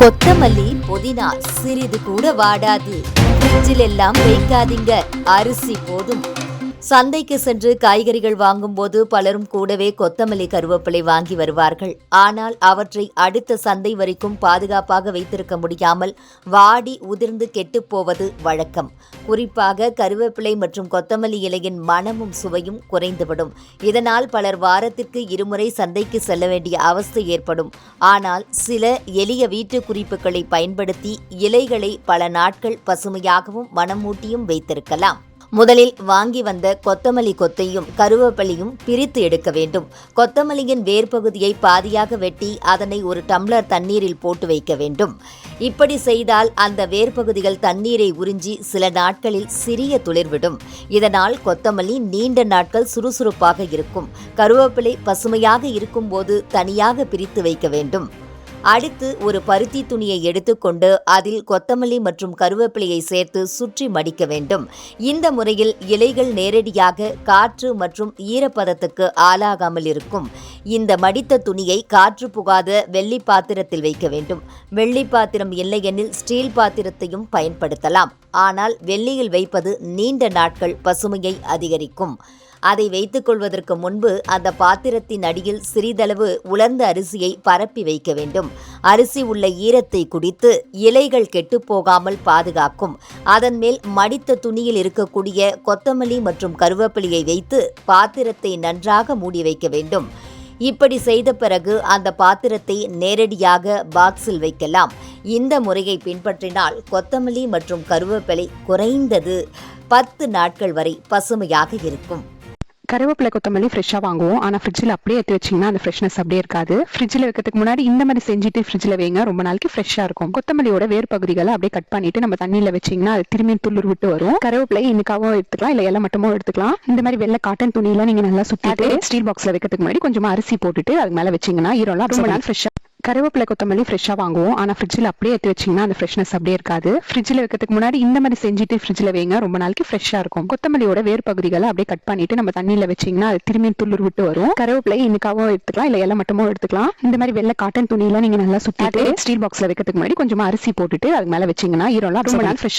கொத்தமல்லி புதினா சிறிது கூட வாடாது. ஃப்ரிட்ஜில் எல்லாம் வைக்காதீங்க. அரிசி போதும். சந்தைக்கு சென்று காய்கறிகள் வாங்கும்போது பலரும் கூடவே கொத்தமல்லி கருவேப்பிலை வாங்கி வருவார்கள். ஆனால் அவற்றை அடுத்த சந்தை வரைக்கும் பாதுகாப்பாக வைத்திருக்க முடியாமல் வாடி உதிர்ந்து கெட்டுப்போவது வழக்கம். குறிப்பாக கருவேப்பிலை மற்றும் கொத்தமல்லி இலையின் மணமும் சுவையும் குறைந்துவிடும். இதனால் பலர் வாரத்திற்கு இருமுறை சந்தைக்கு செல்ல வேண்டிய அவஸ்தை ஏற்படும். ஆனால் சில எளிய வீட்டு குறிப்புகளை பயன்படுத்தி இலைகளை பல நாட்கள் பசுமையாகவும் மனமூட்டியும் வைத்திருக்கலாம். முதலில் வாங்கி வந்த கொத்தமல்லி கொத்தையும் கருவேப்பிலையும் பிரித்து எடுக்க வேண்டும். கொத்தமல்லியின் வேர்பகுதியை பாதியாக வெட்டி அதனை ஒரு டம்ளர் தண்ணீரில் போட்டு வைக்க வேண்டும். இப்படி செய்தால் அந்த வேர்பகுதிகள் தண்ணீரை உறிஞ்சி சில நாட்களில் சிறிய துளிர்விடும். இதனால் கொத்தமல்லி நீண்ட நாட்கள் சுறுசுறுப்பாக இருக்கும். கருவேப்பிலை பசுமையாக இருக்கும்போது தனியாக பிரித்து வைக்க வேண்டும். அடுத்து ஒரு பருத்தி துணியை எடுத்துக்கொண்டு அதில் கொத்தமல்லி மற்றும் கருவேப்பிலையை சேர்த்து சுற்றி மடிக்க வேண்டும். இந்த முறையில் இலைகள் நேரடியாக காற்று மற்றும் ஈரப்பதத்துக்கு ஆளாகாமல் இருக்கும். இந்த மடித்த துணியை காற்று புகாத வெள்ளி பாத்திரத்தில் வைக்க வேண்டும். வெள்ளி பாத்திரம் இல்லையெனில் ஸ்டீல் பாத்திரத்தையும் பயன்படுத்தலாம். ஆனால் வெள்ளியில் வைப்பது நீண்ட நாட்கள் பசுமையை அதிகரிக்கும். அதை வைத்துக் கொள்வதற்கு முன்பு அந்த பாத்திரத்தின் அடியில் சிறிதளவு உலர்ந்த அரிசியை பரப்பி வைக்க வேண்டும். அரிசி உள்ள ஈரத்தை குடித்து இலைகள் கெட்டுப்போகாமல் பாதுகாக்கும். அதன் மேல் மடித்த துணியில் இருக்கக்கூடிய கொத்தமல்லி மற்றும் கருவேப்பிலையை வைத்து பாத்திரத்தை நன்றாக மூடி வைக்க வேண்டும். இப்படி செய்த பிறகு அந்த பாத்திரத்தை நேரடியாக பாக்ஸில் வைக்கலாம். இந்த முறையை பின்பற்றினால் கொத்தமல்லி மற்றும் கருவேப்பிலை குறைந்தது பத்து நாட்கள் வரை பசுமையாக இருக்கும். கருவேப்பிலை கொத்தமல்லி ஃப்ரெஷ்ஷாக வாங்குவோம். ஆனால் ஃப்ரிட்ஜில் அப்படியே எடுத்து வச்சிங்கன்னா அந்த ஃப்ரெஷ்னஸ் அப்படியே இருக்காது. ஃப்ரிட்ஜில் வைக்கிறதுக்கு முன்னாடி இந்த மாதிரி செஞ்சுட்டு ஃப்ரிட்ஜில் வைங்க. ரொம்ப நாளைக்கு ஃப்ரெஷ்ஷாக இருக்கும். கொத்தமல்லியோட வேர் பகுதிகளை அப்படியே கட் பண்ணிட்டு நம்ம தண்ணியில் வச்சிங்கன்னா அது திரும்பி துளிர் விட்டு வரும். கருவேப்பிலை இன்னைக்காவும் எடுத்துக்கலாம் இல்லை இலை மட்டுமோ எடுத்துக்கலாம். இந்த மாதிரி வெள்ளை காட்டன் துணியில நீங்கள் நல்லா சுற்றிட்டு ஸ்டீல் பாக்ஸில் வைக்கிறதுக்கு முன்னாடி கொஞ்சமா அரிசி போட்டுட்டு அது மேலே வச்சிங்கன்னா ஈரம்லாம் ரொம்ப நாள் ஃப்ரெஷ்ஷாக கருவேப்பிலை கொத்தமல்லி ஃப்ரெஷ்ஷாக வாங்குவோம். ஆனால் ஃப்ரிட்ஜில் அப்படியே எடுத்து வச்சிங்கன்னா அந்த ஃப்ரெஷ்னஸ் அப்படியே இருக்காது. ஃப்ரிட்ஜில் வைக்கிறதுக்கு முன்னாடி இந்த மாதிரி செஞ்சுட்டு ஃப்ரிட்ஜில் வைங்க. ரொம்ப நாளைக்கு ஃப்ரெஷ்ஷாக இருக்கும். கொத்தமல்லியோட வேர் பகுதிகளை அப்படியே கட் பண்ணிட்டு நம்ம தண்ணியில் வச்சிங்கன்னா அது திரும்பி துளிர் விட்டு வரும். கருவேப்பிலை இன்னைக்காவும் எடுத்துக்கலாம். இல்லை இலை மட்டுமோ எடுத்துக்கலாம். இந்த மாதிரி வெள்ளை காட்டன் துணியில நீங்கள் நல்லா சுற்றிட்டு ஸ்டீல் பாக்ஸில் வைக்கிறதுக்கு முன்னாடி கொஞ்சமா அரிசி போட்டுட்டு அது மேலே வச்சிங்கன்னா ஈரம்லாம் ரொம்ப நாள் ஃப்ரெஷ்ஷாக